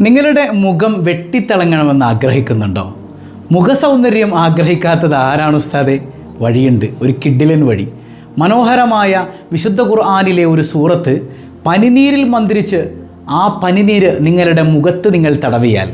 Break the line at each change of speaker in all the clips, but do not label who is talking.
നിങ്ങളുടെ മുഖം വെട്ടിത്തിളങ്ങണമെന്ന് ആഗ്രഹിക്കുന്നുണ്ടോ? മുഖസൗന്ദര്യം ആഗ്രഹിക്കാത്തത് ആരാണ് ഉസ്താദെ? വഴിയുണ്ട് ഒരു കിഡിലൻ വഴി. മനോഹരമായ വിശുദ്ധ ഖുർആാനിലെ ഒരു സൂറത്ത് പനിനീരിൽ മന്ത്രിച്ച് ആ പനിനീര് നിങ്ങളുടെ മുഖത്ത് നിങ്ങൾ തടവിയാൽ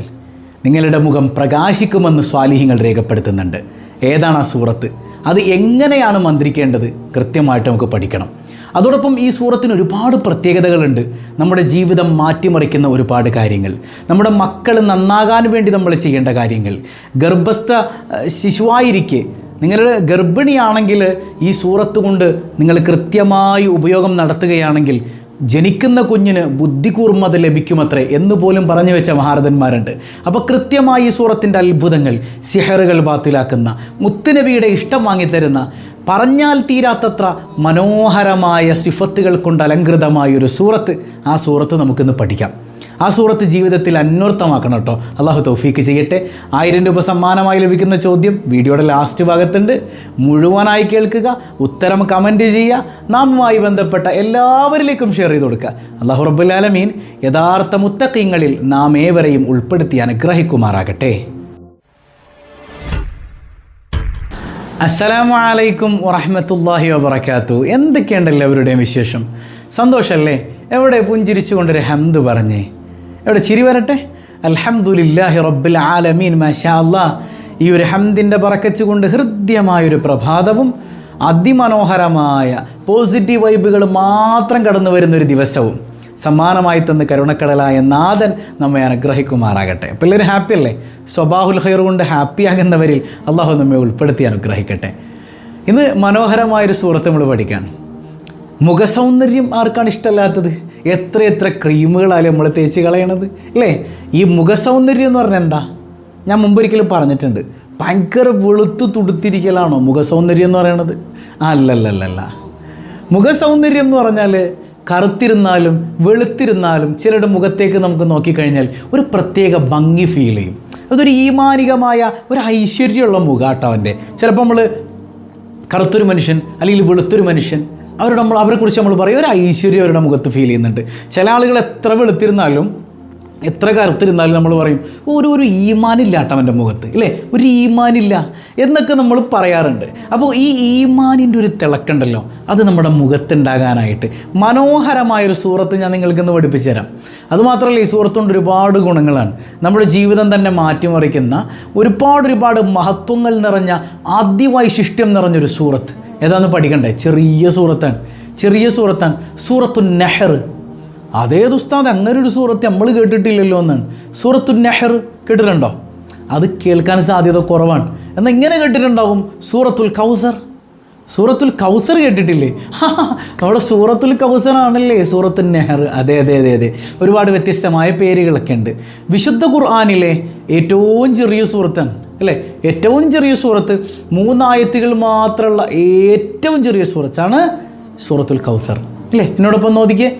നിങ്ങളുടെ മുഖം പ്രകാശിക്കുമെന്ന് സ്വാലിഹ്യങ്ങൾ രേഖപ്പെടുത്തുന്നുണ്ട്. ഏതാണ് ആ സൂറത്ത്? അത് എങ്ങനെയാണ് മന്ത്രിക്കേണ്ടത് കൃത്യമായിട്ട് നമുക്ക് പഠിക്കണം. അതോടൊപ്പം ഈ സൂറത്തിന് ഒരുപാട് പ്രത്യേകതകളുണ്ട്. നമ്മുടെ ജീവിതം മാറ്റിമറിക്കുന്ന ഒരുപാട് കാര്യങ്ങൾ. നമ്മുടെ മക്കൾ നന്നാകാൻ വേണ്ടി നമ്മൾ ചെയ്യേണ്ട കാര്യങ്ങൾ. ഗർഭസ്ഥ ശിശുവായിരിക്കെ നിങ്ങളുടെ ഗർഭിണിയാണെങ്കിൽ ഈ സൂറത്ത് കൊണ്ട് നിങ്ങൾ കൃത്യമായി ഉപയോഗം നടത്തുകയാണെങ്കിൽ ജനിക്കുന്ന കുഞ്ഞിന് ബുദ്ധികൂർമ്മത ലഭിക്കുമത്രേ എന്ന് പോലും പറഞ്ഞു വെച്ച മഹാരഥന്മാരുണ്ട്. അപ്പോൾ കൃത്യമായി ഈ സൂറത്തിന്റെ അത്ഭുതങ്ങൾ സിഹറുകൾ ബാത്തിലാക്കുന്ന മുത്തുനബിയുടെ ഇഷ്ടം വാങ്ങിത്തരുന്ന പറഞ്ഞാൽ തീരാത്തത്ര മനോഹരമായ സിഫത്തുകൾ കൊണ്ട് അലങ്കൃതമായ ഒരു സൂറത്ത്. ആ സൂറത്ത് നമുക്കിന്ന് പഠിക്കാം. ആ സൂറത്ത് ജീവിതത്തിൽ അന്വർത്ഥമാക്കണം കേട്ടോ. അള്ളാഹു തൗഫീക്ക് ചെയ്യട്ടെ. ആയിരം രൂപ സമ്മാനമായി ലഭിക്കുന്ന ചോദ്യം വീഡിയോയുടെ ലാസ്റ്റ് ഭാഗത്തുണ്ട്. മുഴുവനായി കേൾക്കുക ഉത്തരം കമന്റ് ചെയ്യുക നാമുമായി ബന്ധപ്പെട്ട എല്ലാവരിലേക്കും ഷെയർ ചെയ്ത് കൊടുക്കുക. അള്ളാഹു റബ്ബുലാലമീൻ യഥാർത്ഥ മുത്തക്കിങ്ങളിൽ നാം ഏവരെയും ഉൾപ്പെടുത്തി അനുഗ്രഹിക്കുമാറാകട്ടെ. അസ്സലാമു അലൈക്കും വറഹമത്തല്ലാഹി വബർക്കാത്തു എന്തൊക്കെയുണ്ട് എല്ലാവരുടെയും വിശേഷം? സന്തോഷമല്ലേ എവിടെ പുഞ്ചിരിച്ചുകൊണ്ടൊരു ഹംദ് പറഞ്ഞേ. എവിടെ ചിരി വരട്ടെ? അൽഹംദുലില്ലാഹി റബ്ബിൽ ആലമീൻ മാഷാ അല്ലാ ഈ ഒരു ഹംദിന്റെ പറക്കച്ചുകൊണ്ട് ഹൃദ്യമായൊരു പ്രഭാതവും അതിമനോഹരമായ പോസിറ്റീവ് വൈബുകൾ മാത്രം കടന്നു വരുന്നൊരു ദിവസവും. സമ്മാനമായി തന്ന് കരുണക്കടലായ നാഥൻ നമ്മെ അനുഗ്രഹിക്കുമാറാകട്ടെ. പിള്ളേർ ഹാപ്പി അല്ലേ? സ്വബാഹുൽ ഹൈർ കൊണ്ട് ഹാപ്പിയാകുന്നവരിൽ അള്ളാഹു നമ്മെ ഉൾപ്പെടുത്തി അനുഗ്രഹിക്കട്ടെ. ഇന്ന് മനോഹരമായൊരു സുഹൃത്ത് നമ്മൾ പഠിക്കാൻ. മുഖസൗന്ദര്യം ആർക്കാണ് ഇഷ്ടമല്ലാത്തത്? എത്ര എത്ര ക്രീമുകളാലും നമ്മൾ തേച്ച് കളയണത് അല്ലേ? ഈ മുഖസൗന്ദര്യം എന്ന് പറഞ്ഞാൽ എന്താ? ഞാൻ മുമ്പൊരിക്കലും പറഞ്ഞിട്ടുണ്ട്. ഭയങ്കര വെളുത്ത് തുടുത്തിരിക്കലാണോ മുഖസൗന്ദര്യം എന്ന് പറയണത്? അല്ലല്ലല്ലല്ല. മുഖസൗന്ദര്യം എന്ന് പറഞ്ഞാൽ കറുത്തിരുന്നാലും വെളുത്തിരുന്നാലും ചിലരുടെ മുഖത്തേക്ക് നമുക്ക് നോക്കിക്കഴിഞ്ഞാൽ ഒരു പ്രത്യേക ഭംഗി ഫീൽ ചെയ്യും. അതൊരു ഈമാനികമായ ഒരു ഐശ്വര്യമുള്ള മുഖാട്ടോ അവന്റെ. ചിലപ്പോൾ നമ്മൾ കറുത്തൊരു മനുഷ്യൻ അല്ലെങ്കിൽ വെളുത്തൊരു മനുഷ്യൻ അവരോട് നമ്മൾ അവരെക്കുറിച്ച് നമ്മൾ പറയും ഒരു ഐശ്വര്യം അവരുടെ മുഖത്ത് ഫീൽ ചെയ്യുന്നുണ്ട്. ചില ആളുകൾ എത്ര വെളുത്തിരുന്നാലും എത്ര കറുത്തിരുന്നാലും നമ്മൾ പറയും ഒരു ഒരു ഈമാനില്ല അവന്റെ മുഖത്ത് ഇല്ലേ? ഒരു ഈമാനില്ല എന്നൊക്കെ നമ്മൾ പറയാറുണ്ട്. അപ്പോൾ ഈ ഈമാനിന്റെ ഒരു തിളക്കുണ്ടല്ലോ? അത് നമ്മുടെ മുഖത്തുണ്ടാകാനായിട്ട്. മനോഹരമായൊരു സൂറത്ത് ഞാൻ നിങ്ങൾക്ക് നിങ്ങൾക്കിന്ന് പഠിപ്പിച്ചു തരാം. അതുമാത്രമല്ല ഈ സൂറത്തുകൊണ്ട് ഒരുപാട് ഗുണങ്ങളാണ്. നമ്മുടെ ജീവിതം തന്നെ മാറ്റിമറിക്കുന്ന ഒരുപാട് ഒരുപാട് മഹത്വങ്ങൾ നിറഞ്ഞ അതിവൈശിഷ്ട്യം നിറഞ്ഞൊരു സൂറത്ത്. ഏതാന്ന് പഠിക്കണ്ടേ? ചെറിയ സൂറത്താണ്. ചെറിയ സൂറത്താണ് സൂറത്തു നെഹർ. അതേത് ഉസ്താദ് അങ്ങനെ ഒരു സൂറത്ത് നമ്മൾ കേട്ടിട്ടില്ലല്ലോ എന്നാണ് സൂറത്തു നെഹർ കേട്ടിട്ടുണ്ടോ? അത് കേൾക്കാൻ സാധ്യത കുറവാണ്. എന്നാൽ ഇങ്ങനെ കേട്ടിട്ടുണ്ടാകും സൂറത്തുൽ കൗസർ. സൂറത്തുൽ കൗസർ കേട്ടിട്ടില്ലേ? നമ്മുടെ സൂറത്തുൽ കൗസർ ആണല്ലേ സൂറത്തുൽ നെഹർ? അതെ അതെ അതെ അതെ. ഒരുപാട് വ്യത്യസ്തമായ പേരുകളൊക്കെ ഉണ്ട്. വിശുദ്ധ ഖുർആാനിലെ ഏറ്റവും ചെറിയ സൂറത്താണ് അല്ലേ? ഏറ്റവും ചെറിയ സൂറത്ത് മൂന്നായത്തുകൾ മാത്രമുള്ള ഏറ്റവും ചെറിയ സൂറത്താണ് സൂറത്തുൽ കൗസർ അല്ലേ? എന്നോടൊപ്പം നോദിക്കേ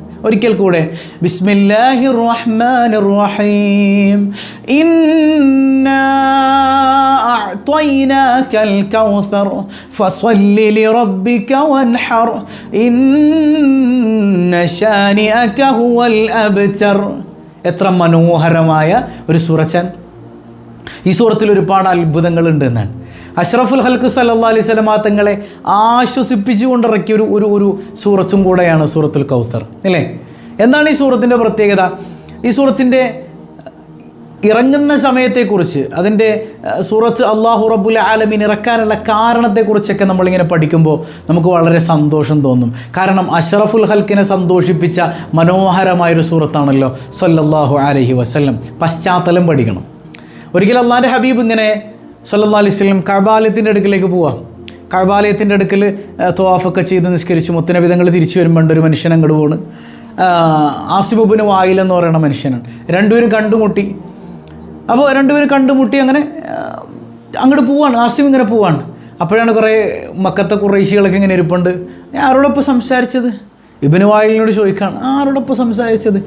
ഒരിക്കൽ കൂടെ. ബിസ്മില്ലാഹി റഹ്മാൻ റഹീം ഇന്നാ അഅ്തൈനാകൽ കൗസർ ഫസ്വല്ലി ലിറബ്ബിക വൻഹർ. ഇന്ന ശാനിഅക ഹുവൽ അബ്തർ. എത്ര മനോഹരമായ ഒരു സൂറച്ചാൻ. ഈ സൂറത്തിൽ ഒരുപാട് അത്ഭുതങ്ങളുണ്ട് എന്നാണ്. അഷ്റഫുൽ ഹൽക്ക് സല്ലാ അലൈഹി സ്വലമാ തങ്ങളെ ആശ്വസിപ്പിച്ചുകൊണ്ടിറക്കിയ ഒരു ഒരു ഒരു സൂറത്തും കൂടെയാണ് സൂറത്തുൽ കൗത്തർ അല്ലേ? എന്താണ് ഈ സൂറത്തിന്റെ പ്രത്യേകത? ഈ സൂറത്തിന്റെ ഇറങ്ങുന്ന സമയത്തെക്കുറിച്ച് അതിന്റെ സൂറത്ത് അള്ളാഹു റബ്ബുൽ ആലമീൻ ഇറക്കാനുള്ള കാരണത്തെക്കുറിച്ചൊക്കെ നമ്മളിങ്ങനെ പഠിക്കുമ്പോൾ നമുക്ക് വളരെ സന്തോഷം തോന്നും. കാരണം അഷറഫുൽ ഹൽക്കിനെ സന്തോഷിപ്പിച്ച മനോഹരമായൊരു സൂറത്താണല്ലോ സല്ലല്ലാഹു അലഹി വസല്ലം. പശ്ചാത്തലം പഠിക്കണം. ഒരിക്കൽ അള്ളാഹിന്റെ ഹബീബ് ഇങ്ങനെ സല്ലല്ലാ അലൈഹി വസല്ലം കഴബാലയത്തിന്റെ അടുക്കിലേക്ക് പോവാം. കഴബാലയത്തിന്റെ അടുക്കൽ തോഫൊക്കെ ചെയ്ത് നിസ്കരിച്ച് മുത്തനബിതങ്ങൾ തിരിച്ചു വരുമ്പോൾ ഒരു മനുഷ്യൻ അങ്ങോട്ട് പോണ്. വായിൽ വായിലെന്ന് പറയുന്ന മനുഷ്യനാണ്. രണ്ടുപേരും കണ്ടുമുട്ടി. അപ്പോൾ രണ്ടുപേരും കണ്ടുമുട്ടി അങ്ങനെ അങ്ങോട്ട് പോവാണ്. ആസിം ഇങ്ങനെ പോവാണ്. അപ്പോഴാണ് കുറേ മക്കത്തെ കുറേശികളൊക്കെ ഇങ്ങനെ ഇരിപ്പുണ്ട്. ഞാൻ ആരോടൊപ്പം സംസാരിച്ചത്? ഇബിന് വായിലിനോട് ചോദിക്കുകയാണ് ആരോടൊപ്പം സംസാരിച്ചത്?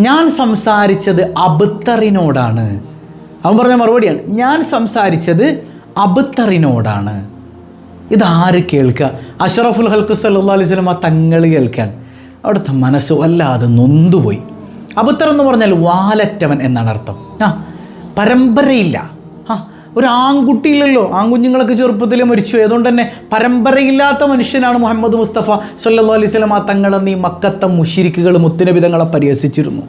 ഞാൻ സംസാരിച്ചത് അബുത്തറിനോടാണ് അവൻ പറഞ്ഞ മറുപടിയാണ് ഞാൻ സംസാരിച്ചത് അബുത്തറിനോടാണ്. ഇതാര് കേൾക്കുക? അഷറഫുൽ ഹൽക്ക് സല്ലാ അലൈഹി ആ തങ്ങൾ കേൾക്കാൻ. അവിടുത്തെ മനസ്സ് വല്ലാതെ നൊന്തുപോയി. അബുത്തർ എന്ന് പറഞ്ഞാൽ വാലറ്റവൻ എന്നാണ് അർത്ഥം. ആ പരമ്പരയില്ല. ആ ഒരു ആൺകുട്ടിയില്ലല്ലോ. ആൺകുഞ്ഞുങ്ങളൊക്കെ ചെറുപ്പത്തിൽ മരിച്ചു. അതുകൊണ്ട് തന്നെ പരമ്പരയില്ലാത്ത മനുഷ്യനാണ് മുഹമ്മദ് മുസ്തഫ സല്ലാ അലൈഹി ആ തങ്ങളെന്നീ മക്കത്തെ മുഷിരിക്കുകൾ മുത്തുനബിതങ്ങളെ പരിഹസിച്ചിരുന്നു.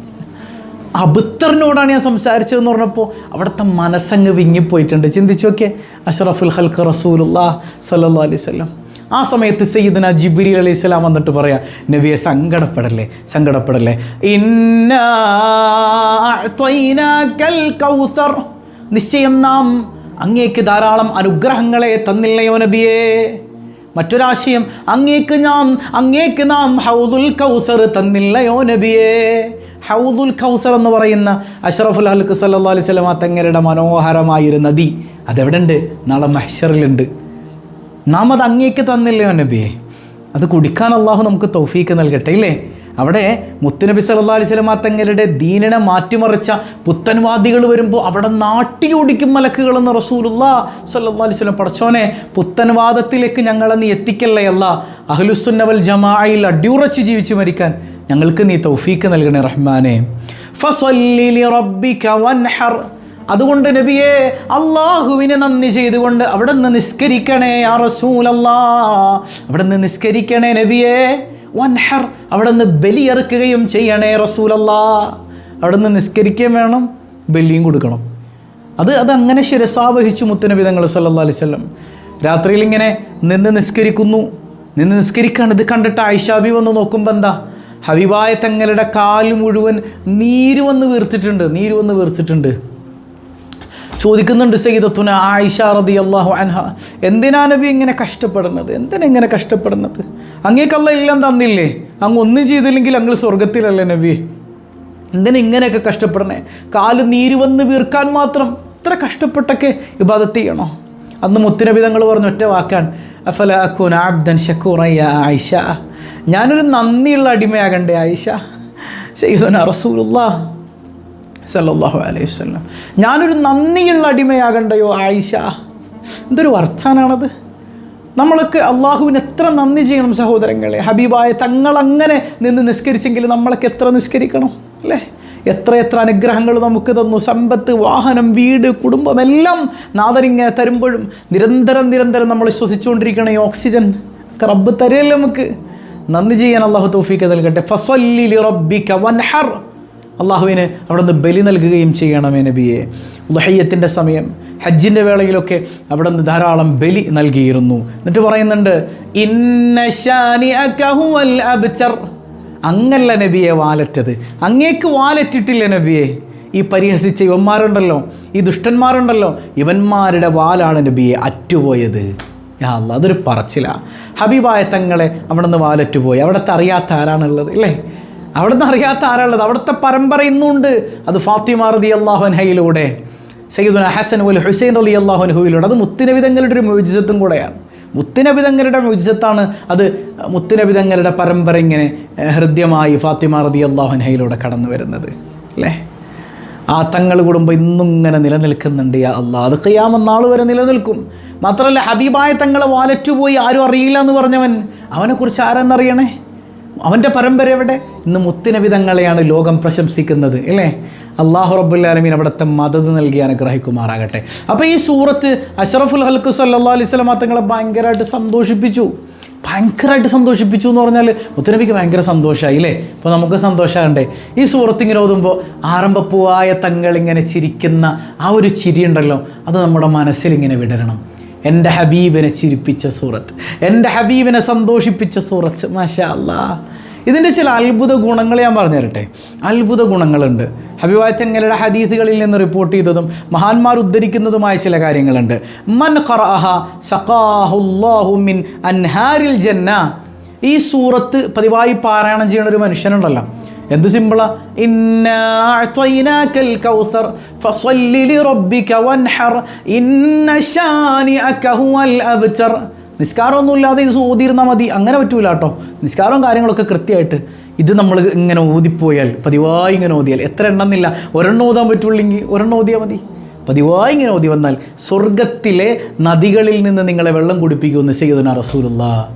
അബുത്തറിനോടാണ് ഞാൻ സംസാരിച്ചതെന്ന് പറഞ്ഞപ്പോൾ അവിടുത്തെ മനസ്സങ്ങ് വിങ്ങിപ്പോയിട്ടുണ്ട്. ചിന്തിച്ചു നോക്കെ അഷറഫുൽ ഹൽക്ക് റസൂലുല്ലാ സല്ലാ അലൈഹി സ്വലം ആ സമയത്ത് സയ്യിദ്ന ജിബ്രി അലൈഹി സ്വലാം വന്നിട്ട് പറയാ നബിയെ സങ്കടപ്പെടല്ലേ സങ്കടപ്പെടല്ലേ? ഇന്നൗസർ. നിശ്ചയം നാം അങ്ങേക്ക് ധാരാളം അനുഗ്രഹങ്ങളെ തന്നില്ലയോ നബിയേ. മറ്റൊരാശയം അങ്ങേക്ക് നാം അങ്ങേക്ക് നാം ഹൗദുൽ കൗസർ തന്നില്ലയോ നബിയേ? ഹൗദുൽ കൗസർ എന്ന് പറയുന്ന അഷ്റഫുൽ ഹൽക്ക് സല്ലാ അലൈഹി സ്വലമ തങ്ങളുടെ മനോഹരമായൊരു നദി. അതെവിടെ ഉണ്ട് നാളെ മഹ്ഷറിലുണ്ട്. നാം അത് അങ്ങേക്ക് തന്നില്ലയോ നബിയെ? അത് കുടിക്കാൻ അള്ളാഹു നമുക്ക് തൗഫീക്ക് നൽകട്ടെ ഇല്ലേ? അവിടെ മുത്തുനബി സല്ലാ അലൈഹി സ്വലമ തങ്ങളുടെ ദീനിനെ മാറ്റിമറിച്ച പുത്തൻവാദികൾ വരുമ്പോൾ അവിടെ നാട്ടിയോടിക്കും മലക്കുകളെന്ന് റസൂലുള്ള സല്ലാ അലൈഹി സ്വലം പടച്ചോനെ പുത്തൻവാദത്തിലേക്ക് ഞങ്ങളെ നീ എത്തിക്കല്ലേ അല്ല? അഹ്ലുസുന്നവൽ ജമായിൽ അടിയുറച്ച് ജീവിച്ച് മരിക്കാൻ ഞങ്ങൾക്ക് നീ തൗഫീക്ക് നൽകണേ റഹ്മാനെ. ഫസ്വല്ലി റബ്ബിക വൻഹർ. അതുകൊണ്ട് നബിയെ അള്ളാഹുവിനെ നന്ദി ചെയ്തുകൊണ്ട് അവിടെ നിന്ന് നിസ്കരിക്കണേ ആ റസൂലല്ലാ. അവിടെ നിന്ന് നിസ്കരിക്കണേ നബിയെ വൻഹർ അവിടെ നിന്ന് ബലിയെറുക്കുകയും ചെയ്യണേ റസൂലല്ലാ. അവിടെ നിന്ന് നിസ്കരിക്കുകയും വേണം ബലിയും കൊടുക്കണം. അത് അതങ്ങനെ ശിരസാവഹിച്ചു മുത്തനബി തങ്ങൾ സല്ലാ അലിസ്വല്ലം രാത്രിയിൽ ഇങ്ങനെ നിന്ന് നിസ്കരിക്കുന്നു. നിന്ന് നിസ്കരിക്കാണ്. ഇത് കണ്ടിട്ട് ഐഷാബി വന്ന് നോക്കുമ്പോൾ എന്താ? ഹവിവായ തങ്ങളുടെ കാൽ മുഴുവൻ നീര് വന്ന് വീർത്തിട്ടുണ്ട്. നീര് വന്ന് വീർത്തിട്ടുണ്ട്. ചോദിക്കുന്നുണ്ട് സയ്യിദത്തുന ആയിഷ റതി അള്ളാഹു അൻഹ. എന്തിനാ നബി ഇങ്ങനെ കഷ്ടപ്പെടുന്നത്? എന്തിനാ ഇങ്ങനെ കഷ്ടപ്പെടുന്നത്? അങ്ങേക്കല്ല എല്ലാം തന്നില്ലേ? അങ്ങ് ഒന്നും ചെയ്തില്ലെങ്കിൽ അങ്ങ് സ്വർഗത്തിലല്ലേ നബി? എന്തിനാ ഇങ്ങനെയൊക്കെ കഷ്ടപ്പെടണേ കാൽ നീര് വന്ന് വീർക്കാൻ മാത്രം ഇത്ര കഷ്ടപ്പെട്ടൊക്കെ ഇബാദത്ത് ചെയ്യണോ? അന്ന് മുത്തുനബി തങ്ങൾ പറഞ്ഞ ഒറ്റ വാക്കാണ് അഫല അക്കുൻ ആബ്ദൻ ഷക്കൂറയ്യ ആയിഷ? ഞാനൊരു നന്ദിയുള്ള അടിമയാകണ്ടേ ആയിഷ? ഷെയ്ദന റസൂലുള്ളാ. സല്ലല്ലാഹു അലൈഹി വസല്ലം. ഞാനൊരു നന്ദിയുള്ള അടിമയാകണ്ടയോ ആയിഷ? എന്തൊരു വർത്താനാണത്? നമ്മൾക്ക് അള്ളാഹുവിന് എത്ര നന്ദി ചെയ്യണം സഹോദരങ്ങളെ? ഹബീബായ തങ്ങളങ്ങനെ നിന്ന് നിസ്കരിച്ചെങ്കിൽ നമ്മളൊക്കെ എത്ര നിസ്കരിക്കണം അല്ലേ? എത്ര എത്ര അനുഗ്രഹങ്ങൾ നമുക്ക് തന്നു. സമ്പത്ത് വാഹനം വീട് കുടുംബം എല്ലാം നാദരിങ്ങനെ തരുമ്പോഴും നിരന്തരം നിരന്തരം നമ്മൾ ശ്വസിച്ചുകൊണ്ടിരിക്കണം ഈ ഓക്സിജൻ റബ്ബ് തരുമല്ലോ നമുക്ക്? നന്ദി ചെയ്യാൻ അള്ളാഹു തൗഫീക്ക് നൽകട്ടെ. ഫസ്വല്ലി റബ്ബിക്ക വൻഹർ. അള്ളാഹുവിന് അവിടെ നിന്ന് ബലി നൽകുകയും ചെയ്യണമേ നബിയെ. ലഹയ്യത്തിന്റെ സമയം ഹജ്ജിന്റെ വേളയിലൊക്കെ അവിടെ നിന്ന് ധാരാളം ബലി നൽകിയിരുന്നു. എന്നിട്ട് പറയുന്നുണ്ട് അങ്ങല്ല നബിയെ വാലറ്റത്. അങ്ങേക്ക് വാലറ്റിട്ടില്ല നബിയെ. ഈ പരിഹസിച്ച ഇവന്മാരുണ്ടല്ലോ ഈ ദുഷ്ടന്മാരുണ്ടല്ലോ ഇവന്മാരുടെ വാലാണ് നബിയെ അറ്റുപോയത്. യാ അല്ല അതൊരു പറച്ചില. ഹബീബായ തങ്ങളെ അവിടെ നിന്ന് വാലറ്റുപോയി. അവിടുത്തെ അറിയാത്ത ആരാണുള്ളത് അല്ലേ അവിടുന്ന് അറിയാത്ത ആരാളുള്ളത് അവിടുത്തെ പരമ്പര ഇന്നുണ്ട്. അത് ഫാത്തിമ റതി അള്ളാഹുൻഹയിലൂടെ സയ്യിദുന ഹസൻ ഉൽ ഹുസൈൻ അലി അള്ളാഹുൻഹുയിലൂടെ അത് മുത്തിനവിധങ്ങളുടെ ഒരു മ്യൂജിസത്തും കൂടെയാണ്. മുത്തിനബിതങ്ങളുടെ മ്യൂജിസത്താണ് അത്. മുത്തിനബിതങ്ങളുടെ പരമ്പര ഇങ്ങനെ ഹൃദ്യമായി ഫാത്തിമ റതി അള്ളാഹുൻഹയിലൂടെ കടന്നു വരുന്നത്. അല്ലേ? ആ തങ്ങൾ കുടുംബം ഇന്നും ഇങ്ങനെ നിലനിൽക്കുന്നുണ്ട് യാ അള്ളാഹ് അത് ഖിയാമം നാൾ വരെ നിലനിൽക്കും. മാത്രമല്ല ഹബീബായ തങ്ങളെ വാലറ്റ് പോയി ആരും അറിയില്ല എന്ന് പറഞ്ഞവൻ. അവനെക്കുറിച്ച് ആരെന്നറിയണേ? അവന്റെ പരമ്പര എവിടെ? ഇന്ന് മുത്തിനവിധങ്ങളെയാണ് ലോകം പ്രശംസിക്കുന്നത് അല്ലേ അള്ളാഹു റബ്ബുല്ലാലമീൻ അവിടുത്തെ മദത് നൽകി അനുഗ്രഹിക്കുമാറാകട്ടെ. അപ്പോൾ ഈ സൂറത്ത് അഷറഫുൽ ഹൽക്കു സല്ലാ അലൈഹി സ്വലാ തങ്ങളെ ഭയങ്കരമായിട്ട് സന്തോഷിപ്പിച്ചു. ഭയങ്കരമായിട്ട് സന്തോഷിപ്പിച്ചു എന്ന് പറഞ്ഞാൽ മുത്തനബിക്ക് ഭയങ്കര സന്തോഷമായി അല്ലേ അപ്പോൾ നമുക്ക് സന്തോഷമാകണ്ടേ ഈ സൂറത്ത് ഇങ്ങനെ ഓതുമ്പോൾ ആരംഭപ്പൂവായ തങ്ങൾ ഇങ്ങനെ ചിരിക്കുന്ന ആ ഒരു ചിരി ഉണ്ടല്ലോ അത് നമ്മുടെ മനസ്സിൽ ഇങ്ങനെ വിടരണം. എന്റെ ഹബീബിനെ ചിരിപ്പിച്ച സൂറത്ത് എന്റെ ഹബീബിനെ സന്തോഷിപ്പിച്ച സൂറത്ത് മാഷാ ഇതിന്റെ ചില അത്ഭുത ഗുണങ്ങൾ ഞാൻ പറഞ്ഞു തരട്ടെ. അത്ഭുത ഗുണങ്ങളുണ്ട്. തങ്ങളുടെ ഹദീസുകളിൽ നിന്ന് റിപ്പോർട്ട് ചെയ്തതും മഹാന്മാർ ഉദ്ധരിക്കുന്നതുമായ ചില കാര്യങ്ങളുണ്ട്. മൻ മിൻ അൻഹാരിൽ ജന്ന. ഈ സൂറത്ത് പതിവായി പാരായണം ചെയ്യുന്ന ഒരു മനുഷ്യനുണ്ടല്ലോ. എന്ത് സിമ്പിളാ? നിസ്കാരമൊന്നുമില്ലാതെ ഇത് ഓതിയിരുന്നാൽ മതി. അങ്ങനെ പറ്റൂല കേട്ടോ. നിസ്കാരവും കാര്യങ്ങളൊക്കെ കൃത്യമായിട്ട് ഇത് നമ്മൾ ഇങ്ങനെ ഓതിപ്പോയാൽ പതിവായി ഇങ്ങനെ ഓതിയാൽ എത്ര എണ്ണം എന്നില്ല ഒരെണ്ണം ഓതാൻ പറ്റുള്ളെങ്കിൽ ഒരെണ്ണം ഓതിയാൽ മതി. പതിവായി ഇങ്ങനെ ഓതി വന്നാൽ സ്വർഗത്തിലെ നദികളിൽ നിന്ന് നിങ്ങളെ വെള്ളം കുടിപ്പിക്കുമെന്ന് ചെയ്തു റസൂലുള്ള.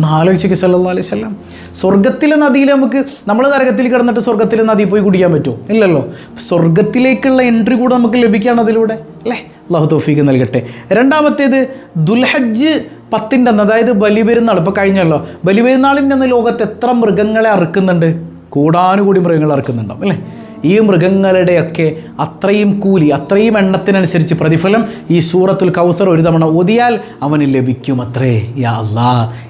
നാലോചിക്ക് സല്ലാ അലൈഹി വസല്ലം. സ്വർഗത്തിലെ നദിയിൽ നമുക്ക് നമ്മൾ നരകത്തിൽ കിടന്നിട്ട് സ്വർഗത്തിലെ നദി പോയി കുടിക്കാൻ പറ്റുമോ? ഇല്ലല്ലോ. സ്വർഗത്തിലേക്കുള്ള എൻട്രി കൂടെ നമുക്ക് ലഭിക്കുകയാണ് അതിലൂടെ അല്ലേ? അള്ളാഹു തോഫീക്ക് നൽകട്ടെ. രണ്ടാമത്തേത് ദുൽഹജ്ജ് പത്തിന്റെ അന്ന് അതായത് ബലിപെരുന്നാൾ. ഇപ്പോൾ കഴിഞ്ഞല്ലോ. ബലിപെരുന്നാളിന്റെ അന്ന് ലോകത്ത് എത്ര മൃഗങ്ങളെ അറുക്കുന്നുണ്ട്? കൂടാനുകൂടി മൃഗങ്ങളെ അറുക്കുന്നുണ്ടാവും അല്ലേ? ഈ മൃഗങ്ങളുടെയൊക്കെ അത്രയും കൂലി അത്രയും എണ്ണത്തിനനുസരിച്ച് പ്രതിഫലം ഈ സൂറത്തുൽ കൗസർ ഒരു തവണ ഓതിയാൽ അവന് ലഭിക്കും അത്രേ യാ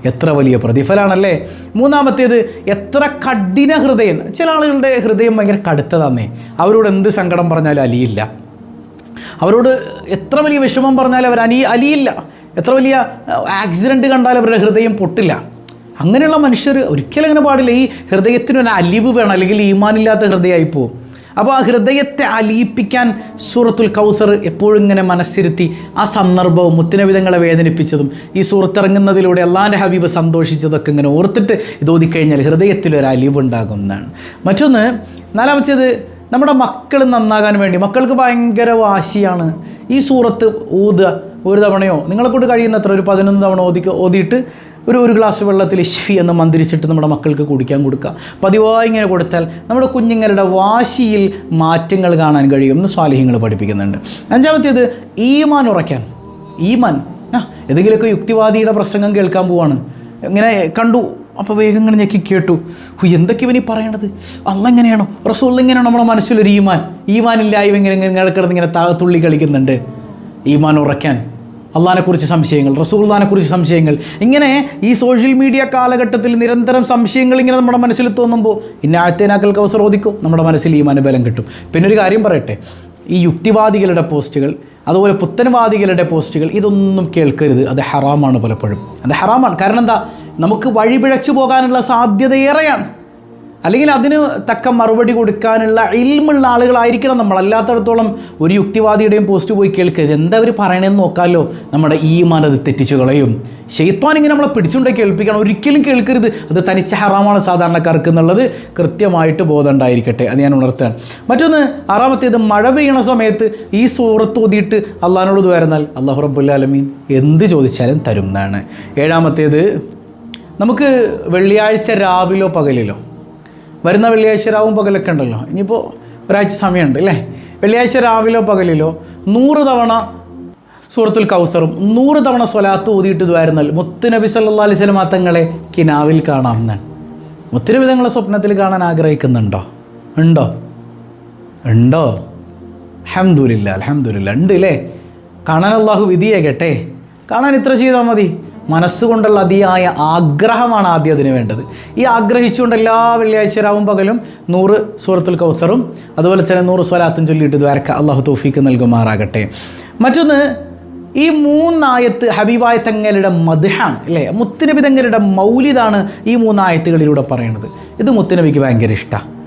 എത്ര വലിയ പ്രതിഫലമാണല്ലേ മൂന്നാമത്തേത് എത്ര കഠിന ഹൃദയൻ. ചില ആളുകളുടെ ഹൃദയം ഭയങ്കര കടുത്തതാന്നേ. അവരോട് എന്ത് സങ്കടം പറഞ്ഞാലും അലിയില്ല. അവരോട് എത്ര വലിയ വിഷമം പറഞ്ഞാലും അവർ അനി അലിയില്ല. എത്ര വലിയ ആക്സിഡന്റ് കണ്ടാൽ അവരുടെ ഹൃദയം പൊട്ടില്ല. അങ്ങനെയുള്ള മനുഷ്യർ ഒരിക്കലും അങ്ങനെ പാടില്ല. ഈ ഹൃദയത്തിനൊരു അലിവ് വേണം അല്ലെങ്കിൽ ഈമാനില്ലാത്ത ഹൃദയമായി പോകും അപ്പോൾ ആ ഹൃദയത്തെ അലിയിപ്പിക്കാൻ സൂറത്തുൽ കൗസർ എപ്പോഴും ഇങ്ങനെ മനസ്സിരുത്തി ആ സന്ദർഭവും മുത്തിനവിധങ്ങളെ വേദനിപ്പിച്ചതും ഈ സൂറത്തിറങ്ങുന്നതിലൂടെ അള്ളാന്റെ ഹബീബ് സന്തോഷിച്ചതൊക്കെ ഇങ്ങനെ ഓർത്തിട്ട് ഇത് ഓതിക്കഴിഞ്ഞാൽ ഹൃദയത്തിലൊരു അലിവുണ്ടാകും എന്നാണ് മറ്റൊന്ന് നാലാമത്തേത് നമ്മുടെ മക്കൾ നന്നാകാൻ വേണ്ടി. മക്കൾക്ക് ഭയങ്കര വാശിയാണ് ഈ സൂറത്ത് ഊതുക ഒരു തവണയോ? നിങ്ങളെ കൊണ്ട് കഴിയുന്നത്ര? ഒരു പതിനൊന്ന് തവണ ഓതി ഓതിയിട്ട് ഒരു ഒരു ഗ്ലാസ് വെള്ളത്തിൽ ഇഷ്ഫി എന്ന് മന്ത്രിച്ചിട്ട് നമ്മുടെ മക്കൾക്ക് കുടിക്കാൻ കൊടുക്കുക. പതിവായി ഇങ്ങനെ കൊടുത്താൽ നമ്മുടെ കുഞ്ഞുങ്ങളുടെ വാശിയിൽ മാറ്റങ്ങൾ കാണാൻ കഴിയുമെന്ന് സ്വാലിഹ്യങ്ങൾ പഠിപ്പിക്കുന്നുണ്ട്. അഞ്ചാമത്തേത് ഈമാൻ ഉറയ്ക്കാൻ. ഈമാൻ. ആ ഏതെങ്കിലുമൊക്കെ യുക്തിവാദിയുടെ പ്രസംഗം കേൾക്കാൻ പോവാണ്. ഇങ്ങനെ കണ്ടു അപ്പോൾ വേഗം ഇങ്ങനെ ഞെക്കി കേട്ടു. എന്തൊക്കെ ഇവനീ പറയണത്? അങ്ങനെയാണോ? റസൂൾ ഇങ്ങനെയാണോ നമ്മുടെ മനസ്സിലൊരു ഈമാൻ? ഇല്ലായ്മ ഇങ്ങനെ ഇങ്ങനെ കിടന്ന് ഇങ്ങനെ താഴത്തുള്ളി കളിക്കുന്നുണ്ട്. ഈമാൻ ഉറയ്ക്കാൻ. അള്ളഹാനെക്കുറിച്ച് സംശയങ്ങൾ റസൂൽദാനെക്കുറിച്ച് സംശയങ്ങൾ. ഇങ്ങനെ ഈ സോഷ്യൽ മീഡിയ കാലഘട്ടത്തിൽ നിരന്തരം സംശയങ്ങൾ ഇങ്ങനെ നമ്മുടെ മനസ്സിൽ തോന്നുമ്പോൾ ഇന്ന ആഴ്ത്തേനാക്കൾക്ക് കവസർ ഓദിക്കും നമ്മുടെ മനസ്സിൽ ഈ മനബലം കിട്ടും. പിന്നെ ഒരു കാര്യം പറയട്ടെ ഈ യുക്തിവാദികളുടെ പോസ്റ്റുകൾ അതുപോലെ പുത്തൻവാദികളുടെ പോസ്റ്റുകൾ ഇതൊന്നും കേൾക്കരുത്. അത് ഹറാമാണ് പലപ്പോഴും. അത് ഹറാമാണ്. കാരണം എന്താ? നമുക്ക് വഴിപിഴച്ചു പോകാനുള്ള സാധ്യത ഏറെയാണ്. അല്ലെങ്കിൽ അതിന് തക്ക മറുപടി കൊടുക്കാനുള്ള ഇൽമുള്ള ആളുകളായിരിക്കണം നമ്മൾ. അല്ലാത്തടത്തോളം ഒരു യുക്തിവാദിയുടെയും പോസ്റ്റ് പോയി കേൾക്കരുത് എന്താ അവർ പറയണമെന്ന് നോക്കാമല്ലോ നമ്മുടെ ഈ മനത് തെറ്റിച്ചു കളയും. ഷെയ്ത്താൻ ഇങ്ങനെ നമ്മളെ പിടിച്ചുകൊണ്ട് കേൾപ്പിക്കണം. ഒരിക്കലും കേൾക്കരുത്. അത് തനിച്ച ഹറാമാണ് സാധാരണക്കാർക്ക് എന്നുള്ളത് കൃത്യമായിട്ട് ബോധം ഉണ്ടായിരിക്കട്ടെ. അത് ഞാൻ ഉണർത്തുകയാണ്. മറ്റൊന്ന് ആറാമത്തേത് മഴ പെയ്യണ സമയത്ത് ഈ സൂറത്ത് ഓതിയിട്ട് അള്ളഹാനോട് വരുന്നാൽ അള്ളാഹു റബ്ബുല്ലാലമീൻ എന്ത് ചോദിച്ചാലും തരും എന്നാണ് ഏഴാമത്തേത് നമുക്ക് വെള്ളിയാഴ്ച രാവിലോ പകലിലോ വരുന്ന വെള്ളിയാഴ്ച രാവും പകലൊക്കെ ഉണ്ടല്ലോ. ഇനിയിപ്പോൾ ഒരാഴ്ച സമയമുണ്ട് അല്ലേ? വെള്ളിയാഴ്ച രാവിലോ പകലിലോ നൂറ് തവണ സൂറത്തുൽ കൗസറും നൂറ് തവണ സ്വലാത്ത് ഊതിയിട്ട് ഇതുവായിരുന്നാൽ മുത്തുനബി സല്ലാ അലൈഹി സ്വലം തങ്ങളെ കിനാവിൽ കാണാമെന്നാണ് മുത്തുനബി തങ്ങളെ സ്വപ്നത്തിൽ കാണാൻ ആഗ്രഹിക്കുന്നുണ്ടോ? ഉണ്ടോ? ഉണ്ടോ? അഹമ്മദില്ല അലഹമ്മദില്ല ഉണ്ട് അല്ലേ? കാണാൻ അള്ളാഹു കേട്ടേ കാണാൻ ഇത്ര ചെയ്താൽ മതി. മനസ്സുകൊണ്ടുള്ള അതിയായ ആഗ്രഹമാണ് ആദ്യം അതിന് വേണ്ടത്. ഈ ആഗ്രഹിച്ചുകൊണ്ട് എല്ലാ വെള്ളിയാഴ്ച രാവും പകലും നൂറ് സൂറത്തുൽ കൗസറും അതുപോലെ തന്നെ നൂറ് സ്വലാത്തും ചൊല്ലിയിട്ട് ദ്വാരക്ക അള്ളാഹു തോഫീക്ക് നൽകുമാറാകട്ടെ. മറ്റൊന്ന് ഈ മൂന്നായത്ത് ഹബീബായ തങ്ങളുടെ മധുഹാണ് അല്ലേ? മുത്തുനബി തങ്ങളുടെ മൗലിതാണ് ഈ മൂന്നായത്തുകളിലൂടെ പറയുന്നത് ഇത് മുത്തുനബിക്ക് ഭയങ്കര ഇഷ്ടമാണ്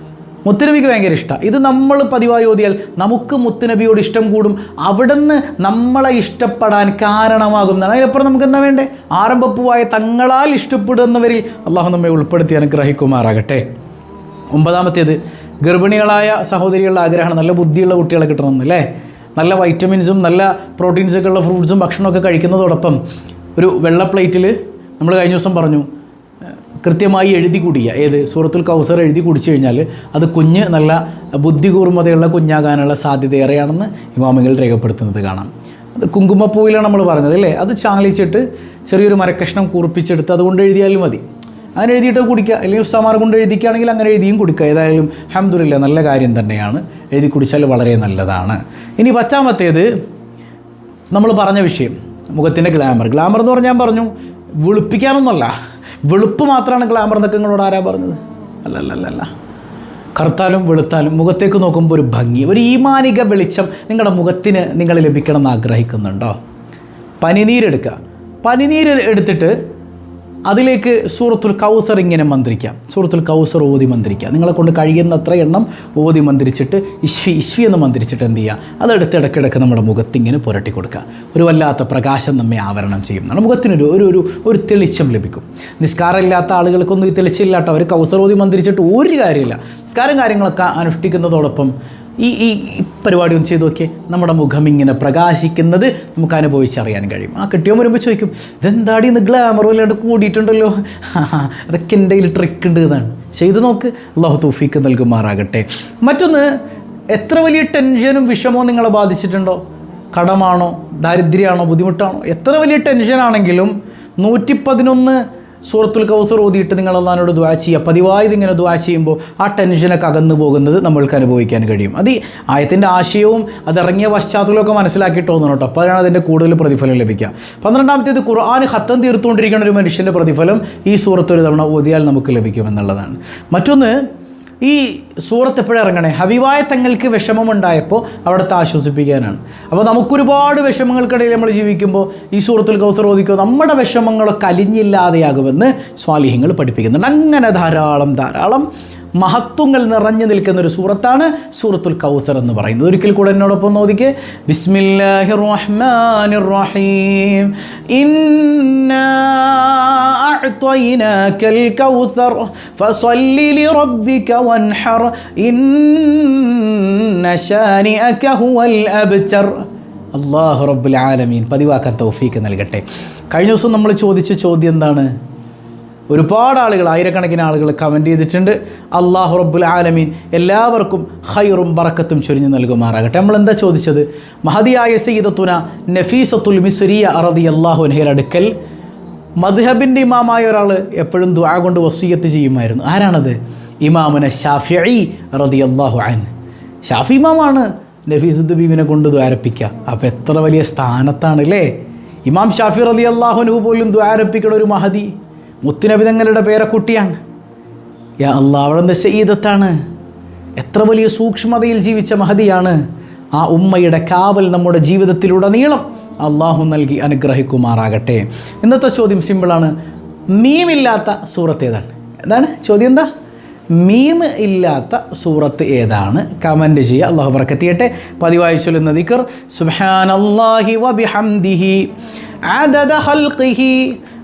മുത്തുനബിക്ക് ഭയങ്കര ഇഷ്ടമാണ് ഇത് നമ്മൾ പതിവായി ഓതിയാൽ നമുക്ക് മുത്തുനബിയോട് ഇഷ്ടം കൂടും. അവിടുന്ന് നമ്മളെ ഇഷ്ടപ്പെടാൻ കാരണമാകും എന്നാണ്. അതിനപ്പുറം നമുക്ക് എന്താ വേണ്ടേ? ആരംഭപ്പുവായ തങ്ങളാൽ ഇഷ്ടപ്പെടുന്നവരിൽ അള്ളാഹു നമ്മെ ഉൾപ്പെടുത്തി അനുഗ്രഹിക്കുമാറാകട്ടെ. ഒമ്പതാമത്തേത് ഗർഭിണികളായ സഹോദരികളുടെ ആഗ്രഹമാണ്. നല്ല ബുദ്ധിയുള്ള കുട്ടികളെ കിട്ടണമെന്ന് അല്ലേ? നല്ല വൈറ്റമിൻസും നല്ല പ്രോട്ടീൻസൊക്കെ ഉള്ള ഫ്രൂട്ട്സും ഭക്ഷണമൊക്കെ കഴിക്കുന്നതോടൊപ്പം ഒരു വെള്ള പ്ലേറ്റിൽ നമ്മൾ കഴിഞ്ഞ ദിവസം പറഞ്ഞു കൃത്യമായി എഴുതി കുടിക്കുക ഏത് സൂറത്തുൽ കൗസർ എഴുതി കുടിച്ചു കഴിഞ്ഞാൽ അത് കുഞ്ഞ് നല്ല ബുദ്ധികൂർമ്മതയുള്ള കുഞ്ഞാകാനുള്ള സാധ്യത ഏറെയാണെന്ന് ഇമാമികൾ രേഖപ്പെടുത്തുന്നത് കാണാം. അത് കുങ്കുമപ്പൂവിലാണ് നമ്മൾ പറഞ്ഞത് അല്ലേ? അത് ചാലിച്ചിട്ട് ചെറിയൊരു മരക്കഷ്ണം കൂർപ്പിച്ചെടുത്ത് അതുകൊണ്ട് എഴുതിയാലും മതി. അങ്ങനെ എഴുതിയിട്ട് കുടിക്കുക. അല്ലെങ്കിൽ ഉസ്താമാർ കൊണ്ട് എഴുതിക്കുകയാണെങ്കിൽ അങ്ങനെ എഴുതിയും കുടിക്കുക. ഏതായാലും അഹമ്മദില്ല നല്ല കാര്യം തന്നെയാണ്. എഴുതി കുടിച്ചാൽ വളരെ നല്ലതാണ്. ഇനി പത്താമത്തേത് നമ്മൾ പറഞ്ഞ വിഷയം മുഖത്തിന്റെ ഗ്ലാമർ. ഗ്ലാമർ എന്ന് പറഞ്ഞാൽ ഞാൻ പറഞ്ഞു വെളുപ്പിക്കാനൊന്നുമല്ല വെളുപ്പ് മാത്രമാണ് ഗ്ലാമർ എന്നൊക്കെ ആരാ പറഞ്ഞത്? അല്ലല്ലല്ല അല്ല അല്ല അല്ല കറുത്താലും വെളുത്താലും മുഖത്തേക്ക് നോക്കുമ്പോൾ ഒരു ഭംഗി ഒരു ഈമാനിക വെളിച്ചം നിങ്ങളുടെ മുഖത്തിന് നിങ്ങൾ ലഭിക്കണം എന്ന് ആഗ്രഹിക്കുന്നുണ്ടോ പനിനീരെടുക്കുക പനിനീര് എടുത്തിട്ട് അതിലേക്ക് സൂറത്തുൽ കൗസർ ഇങ്ങനെ മന്ത്രിക്കാം. സൂറത്തുൽ കൗസർ ഓതി മന്ത്രിക്കാം നിങ്ങളെ കൊണ്ട് കഴിയുന്നത്ര എണ്ണം ഓതി മന്ത്രിച്ചിട്ട് ഇഷ്വി ഇഷ്വി എന്ന് മന്ത്രിച്ചിട്ട് എന്ത് ചെയ്യുക അതെടുത്ത് ഇടയ്ക്കിടയ്ക്ക് നമ്മുടെ മുഖത്തിങ്ങനെ പുരട്ടി കൊടുക്കുക. ഒരു വല്ലാത്ത പ്രകാശം നമ്മെ ആവരണം ചെയ്യും. നമ്മുടെ മുഖത്തിനൊരു ഒരു ഒരു ഒരു തെളിച്ചം ലഭിക്കും. നിസ്കാരമില്ലാത്ത ആളുകൾക്കൊന്നും ഈ തെളിച്ചില്ലാട്ടോ അവർ കൗസർ ഓതി മന്ത്രിച്ചിട്ട് ഒരു കാര്യമില്ല. നിസ്കാരം കാര്യങ്ങളൊക്കെ അനുഷ്ഠിക്കുന്നതോടൊപ്പം ഈ ഈ പരിപാടി ഒന്ന് ചെയ്ത് നോക്കിയേ. നമ്മുടെ മുഖം ഇങ്ങനെ പ്രകാശിക്കുന്നത് നമുക്ക് അനുഭവിച്ചറിയാൻ കഴിയും. ആ കിട്ടിയോ വരുമ്പോൾ ചോദിക്കും ഇതെന്താടി ഇന്ന് ഗ്ലാമർ ഇല്ലാണ്ട് കൂടിയിട്ടുണ്ടല്ലോ? അതൊക്കെ എന്റെ കയ്യിൽ ട്രിക്ക് ഉണ്ട് എന്നാണ്. ചെയ്ത് നോക്ക്. അള്ളാഹു തൂഫിക്ക് നൽകുമാറാകട്ടെ. മറ്റൊന്ന് എത്ര വലിയ ടെൻഷനും വിഷമവും നിങ്ങളെ ബാധിച്ചിട്ടുണ്ടോ? കടമാണോ? ദാരിദ്ര്യമാണോ? ബുദ്ധിമുട്ടാണോ? എത്ര വലിയ ടെൻഷനാണെങ്കിലും നൂറ്റി പതിനൊന്ന് സൂറത്തുൽ കൗസർ ഓതിയിട്ട് നിങ്ങൾ അള്ളഹാനോട് ദ്വാ ചെയ്യുക. പതിവായി ഇതിങ്ങനെ ദ്വാ ചെയ്യുമ്പോൾ ആ ടെൻഷനൊക്കെ അകന്നു പോകുന്നത് നമ്മൾക്ക് അനുഭവിക്കാൻ കഴിയും. അത് ആയത്തിന്റെ ആശയവും അതിറങ്ങിയ പശ്ചാത്തലമൊക്കെ മനസ്സിലാക്കിയിട്ട് തോന്നണം കേട്ടോ. അപ്പോഴാണ് അതിന്റെ കൂടുതൽ പ്രതിഫലം ലഭിക്കുക. പന്ത്രണ്ടാമത്തേത് ഖുർആൻ ഹത്തം തീർത്തുകൊണ്ടിരിക്കുന്ന ഒരു മനുഷ്യന്റെ പ്രതിഫലം ഈ സൂറത്ത് ഒരു തവണ ഓതിയാൽ നമുക്ക് ലഭിക്കുമെന്നുള്ളതാണ്. മറ്റൊന്ന് ഈ സൂറത്ത് എപ്പോഴും ഇറങ്ങണേ? ഹബീബായ തങ്ങൾക്ക് വിഷമമുണ്ടായപ്പോൾ അവിടുത്തെ ആശ്വസിപ്പിക്കാനാണ്. അപ്പോൾ നമുക്കൊരുപാട് വിഷമങ്ങൾക്കിടയിൽ നമ്മൾ ജീവിക്കുമ്പോൾ ഈ സൂറത്തിൽ കൗസർ ഓദിക്കോ നമ്മുടെ വിഷമങ്ങളൊക്കെ അലിഞ്ഞില്ലാതെയാകുമെന്ന് സ്വാലിഹ്യങ്ങൾ പഠിപ്പിക്കുന്നുണ്ട്. അങ്ങനെ ധാരാളം ധാരാളം മഹത്വങ്ങൾ നിറഞ്ഞു നിൽക്കുന്ന ഒരു സൂറത്താണ് സൂറത്തുൽ കൗസർ എന്ന് പറയുന്നത്. ഒരിക്കൽ കൂടെ എന്നോടൊപ്പം നോദിക്ക് ബിസ്മില്ലാഹി റഹീം കൗസർ ഫസ്വല്ലി അല്ലാഹു റബ്ബുൽ ആലമീൻ. പതിവാക്കാൻ തൗഫീക്ക് നൽകട്ടെ. കഴിഞ്ഞ ദിവസം നമ്മൾ ചോദിച്ച ചോദ്യം എന്താണ്? ഒരുപാട് ആളുകൾ ആയിരക്കണക്കിന് ആളുകൾ കമന്റ് ചെയ്തിട്ടുണ്ട്. അള്ളാഹു റബ്ബുൽ ആലമീൻ എല്ലാവർക്കും ഹൈറും ബറക്കത്തും ചൊരിഞ്ഞു നൽകുമാറാകട്ടെ. നമ്മൾ എന്താ ചോദിച്ചത്? മഹദിയായ സയ്യിദത്തുന നഫീസത്തുൽ മിസ്രിയ അറദി അള്ളാഹു അടുക്കൽ മദ്ഹബിന്റെ ഇമാമായ ഒരാൾ എപ്പോഴും ദുആ കൊണ്ട് വസീയത്ത് ചെയ്യുമായിരുന്നു. ആരാണത്? ഇമാമുന ഷാഫി റതി അള്ളാഹു അൻ ഷാഫി ഇമാമാണ് നഫീസുദ് ബീബിനെ കൊണ്ട് ദ്വാരപ്പിക്കുക അപ്പോൾ എത്ര വലിയ സ്ഥാനത്താണ് അല്ലേ ഇമാം ഷാഫി റതി അള്ളാഹുനു പോലും ദ്വാരപ്പിക്കണ ഒരു മഹദി. മുത്തുനബി തങ്ങളുടെ പേരക്കുട്ടിയാണ് യാ അള്ളാഹ് അവിടെ സയ്യിദത്താണ് എത്ര വലിയ സൂക്ഷ്മതയിൽ ജീവിച്ച മഹതിയാണ് ആ ഉമ്മയുടെ കാവൽ നമ്മുടെ ജീവിതത്തിലുടനീളം അള്ളാഹു നൽകി അനുഗ്രഹിക്കുമാറാകട്ടെ ഇന്നത്തെ ചോദ്യം സിമ്പിളാണ് മീമില്ലാത്ത സൂറത്ത് ഏതാണ് എന്താണ് ചോദ്യം എന്താ മീം ഇല്ലാത്ത സൂറത്ത് ഏതാണ് കമൻറ്റ് ചെയ്യുക അള്ളാഹു ബർക്കത്തിയട്ടെ പതിവായി ചൊല്ലുന്ന ദിക്കർ സുബ്ഹാനല്ലാഹി വബിഹംദിഹി عدد خلقه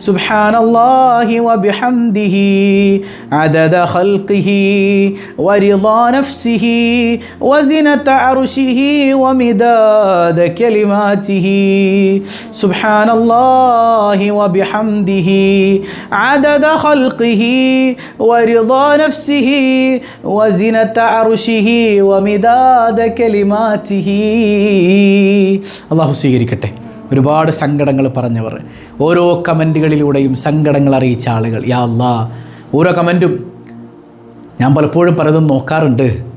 سبحان الله وبحمده عدد خلقه ورضا نفسه وزنة عرشه ومداد كلماته. سبحان الله وبحمده عدد خلقه ورضا نفسه وزنة عرشه ومداد كلماته. الله سيري كتك ഒരുപാട് സങ്കടങ്ങൾ പറഞ്ഞവർ. ഓരോ കമന്റുകളിലൂടെയും സങ്കടങ്ങൾ അറിയിച്ച ആളുകൾ. യാ അല്ലാ ഓരോ കമന്റും ഞാൻ പലപ്പോഴും പലതും നോക്കാറുണ്ട്.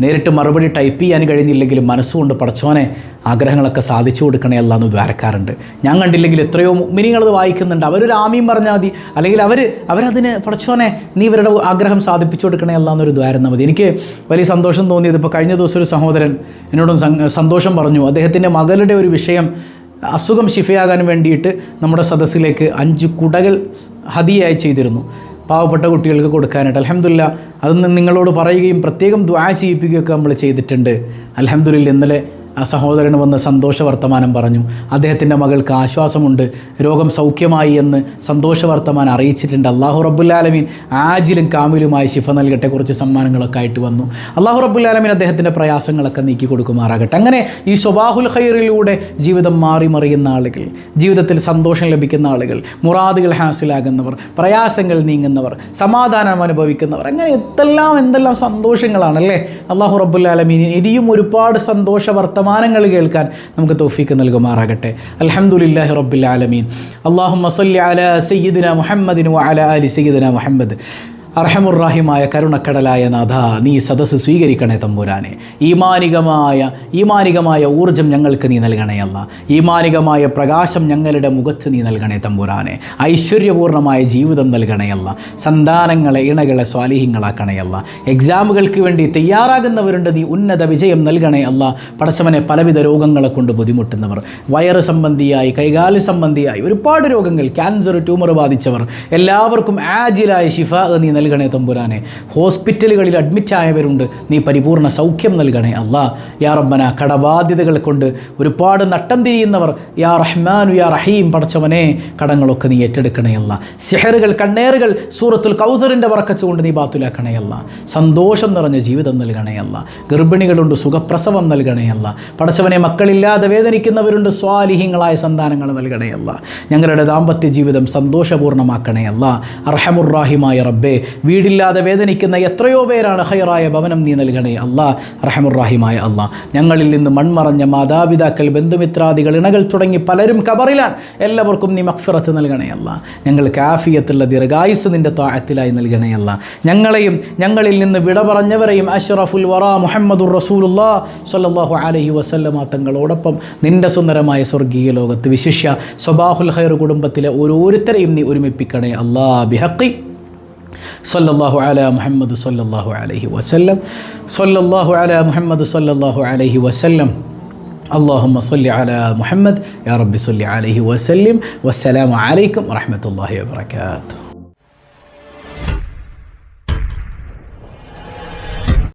നേരിട്ട് മറുപടി ടൈപ്പ് ചെയ്യാൻ കഴിഞ്ഞില്ലെങ്കിലും മനസ്സുകൊണ്ട് പടച്ചോനെ ആഗ്രഹങ്ങളൊക്കെ സാധിച്ചു കൊടുക്കണേ അല്ല എന്ന് ദ്വാരക്കാറുണ്ട് ഞാൻ കണ്ടില്ലെങ്കിൽ എത്രയോ മിനിങ്ങളത് വായിക്കുന്നുണ്ട്. അവരൊരു ആമീം പറഞ്ഞാൽ മതി. അല്ലെങ്കിൽ അവർ അവരതിന് പടച്ചോനെ നീ ഇവരുടെ ആഗ്രഹം സാധിപ്പിച്ചു കൊടുക്കണേ അല്ല എന്നൊരു ദ്വാരുന്നാൽ മതി. എനിക്ക് വലിയ സന്തോഷം തോന്നിയത് ഇപ്പോൾ കഴിഞ്ഞ ദിവസം ഒരു സഹോദരൻ എന്നോടും സന്തോഷം പറഞ്ഞു. അദ്ദേഹത്തിന്റെ മകളുടെ ഒരു വിഷയം അസുഖം ശിഫയാകാൻ വേണ്ടിയിട്ട് നമ്മുടെ സദസ്സിലേക്ക് അഞ്ച് കുടകൾ ഹതിയായി ചെയ്തിരുന്നു. പാവപ്പെട്ട കുട്ടികൾക്ക് കൊടുക്കാനായിട്ട്. അലഹമില്ല അതൊന്ന് നിങ്ങളോട് പറയുകയും പ്രത്യേകം ദ്വാ ചെയ്യിപ്പിക്കുകയൊക്കെ നമ്മൾ ചെയ്തിട്ടുണ്ട്. അലഹമില്ല ഇന്നലെ ആ സഹോദരൻ വന്ന് സന്തോഷ വർത്തമാനം പറഞ്ഞു. അദ്ദേഹത്തിന്റെ മകൾക്ക് ആശ്വാസമുണ്ട്. രോഗം സൗഖ്യമായി എന്ന് സന്തോഷ വർത്തമാനം അറിയിച്ചിട്ടുണ്ട്. അള്ളാഹു റബ്ബുല്ലാലമീൻ ആജിലും കാമിലുമായി ശിഫ നൽകട്ടെ കുറച്ച് സമ്മാനങ്ങളൊക്കെ ആയിട്ട് വന്നു. അള്ളാഹു റബ്ബുല്ലാലമീൻ അദ്ദേഹത്തിന്റെ പ്രയാസങ്ങളൊക്കെ നീക്കി കൊടുക്കുമാറാകട്ടെ. അങ്ങനെ ഈ സ്വബാഹുൽ ഖൈറിലൂടെ ജീവിതം മാറി മറിയുന്ന ആളുകൾ ജീവിതത്തിൽ സന്തോഷം ലഭിക്കുന്ന ആളുകൾ മുറാദുകൾ ഹാസിലാകുന്നവർ പ്രയാസങ്ങൾ നീങ്ങുന്നവർ സമാധാനം അനുഭവിക്കുന്നവർ അങ്ങനെ എന്തെല്ലാം എന്തെല്ലാം സന്തോഷങ്ങളാണല്ലേ? അള്ളാഹു റബ്ബുല്ലാലമീൻ ഇനിയും ഒരുപാട് സന്തോഷ വർത്തമാനങ്ങൾ കേൾക്കാൻ നമുക്ക് തൗഫീക്ക് നൽകുമാറാകട്ടെ. അൽഹംദുലില്ലാഹി റബ്ബിൽ ആലമീൻ. അള്ളാഹു മസല്ലി അല സയ്യിദിന മുഹമ്മദിനു അല അലി സയ്യിദിന മുഹമ്മദ്. അർഹമുറാഹിമായ കരുണക്കടലായ നാഥ നീ സദസ്സ് സ്വീകരിക്കണേ തമ്പുരാനെ. ഈമാനികമായ ഈമാനികമായ ഊർജം ഞങ്ങൾക്ക് നീ നൽകണേ അല്ല. ഈമാനികമായ പ്രകാശം ഞങ്ങളുടെ മുഖത്ത് നീ നൽകണേ തമ്പുരാനെ. ഐശ്വര്യപൂർണമായ ജീവിതം നൽകണയല്ല സന്താനങ്ങളെ ഇണകളെ സ്വാലിഹ്യങ്ങളാക്കണയല്ല എക്സാമുകൾക്ക് വേണ്ടി തയ്യാറാകുന്നവരുണ്ട് നീ ഉന്നത വിജയം നൽകണേ അല്ല. പടച്ചവനെ പലവിധ രോഗങ്ങളെ കൊണ്ട് ബുദ്ധിമുട്ടുന്നവർ വയറ് സംബന്ധിയായി കൈകാൽ സംബന്ധിയായി ഒരുപാട് രോഗങ്ങൾ ക്യാൻസർ ട്യൂമർ ബാധിച്ചവർ എല്ലാവർക്കും ആജിലായ ശിഫ നീ നൽകണേ തമ്പുരാനെ. ഹോസ്പിറ്റലുകളിൽ അഡ്മിറ്റായവരുണ്ട് നീ പരിപൂർണ സൗഖ്യം നൽകണേ അള്ളാ യാ റബ്ബന കടബാധ്യതകൾ കൊണ്ട് ഒരുപാട് നട്ടം തിരിയുന്നവർ. യാ റഹ്മാനു യാ റഹീം പടച്ചവനെ കടങ്ങളൊക്കെ നീ ഏറ്റെടുക്കണേ അല്ല. സിഹറുകൾ കണ്ണേറുകൾ സൂറത്തുൽ കൗസറിന്റെ വറക്കച്ചുകൊണ്ട് നീ ബാത്തുലാക്കണേ അല്ല. സന്തോഷം നിറഞ്ഞ ജീവിതം നൽകണേ അല്ല. ഗർഭിണികളുണ്ട് സുഖപ്രസവം നൽകണേ അല്ല. പടച്ചവനെ മക്കളില്ലാതെ വേദനിക്കുന്നവരുണ്ട് സ്വാലിഹ്യങ്ങളായ സന്താനങ്ങൾ നൽകണേ അല്ല. ഞങ്ങളുടെ ദാമ്പത്യ ജീവിതം സന്തോഷപൂർണമാക്കണേ അല്ല. അർഹമുറാഹിമായ റബ്ബേ വീടില്ലാതെ വേദനിക്കുന്ന എത്രയോ പേരാണ് ഹൈറായ ഭവനം നീ നൽകണേ. അള്ളാ റഹമുറാഹിമായ അള്ളാ. ഞങ്ങളിൽ നിന്ന് മൺമറഞ്ഞ മാതാപിതാക്കൾ ബന്ധുമിത്രാദികൾ ഇണകൾ തുടങ്ങി പലരും കബറിലാണ് എല്ലാവർക്കും നീ മക്ഫിറത്ത് നൽകണേ അല്ല ഞങ്ങൾ കാഫിയത്തുള്ള ദീർഘായുസ് നിന്റെ താഴത്തിലായി നൽകണേ അല്ല ഞങ്ങളെയും ഞങ്ങളിൽ നിന്ന് വിട പറഞ്ഞവരെയും അഷ്റഫുൽ വറ മുഹമ്മദുർ റസൂലുല്ലാ സല്ലാഹു അലഹി വസല്ലമ തങ്ങളോടൊപ്പം നിന്റെ സുന്ദരമായ സ്വർഗീയ ലോകത്ത് വിശിഷ്യ സ്വബാഹുൽ ഹൈർ കുടുംബത്തിലെ ഓരോരുത്തരെയും നീ ഒരുമിപ്പിക്കണേ അല്ലാ ബിഹക്കി صلى الله على محمد صلى الله عليه وسلم صلى الله على محمد صلى الله عليه وسلم اللهم صل على محمد يا رب صل عليه وسلم والسلام عليكم ورحمة الله وبركاته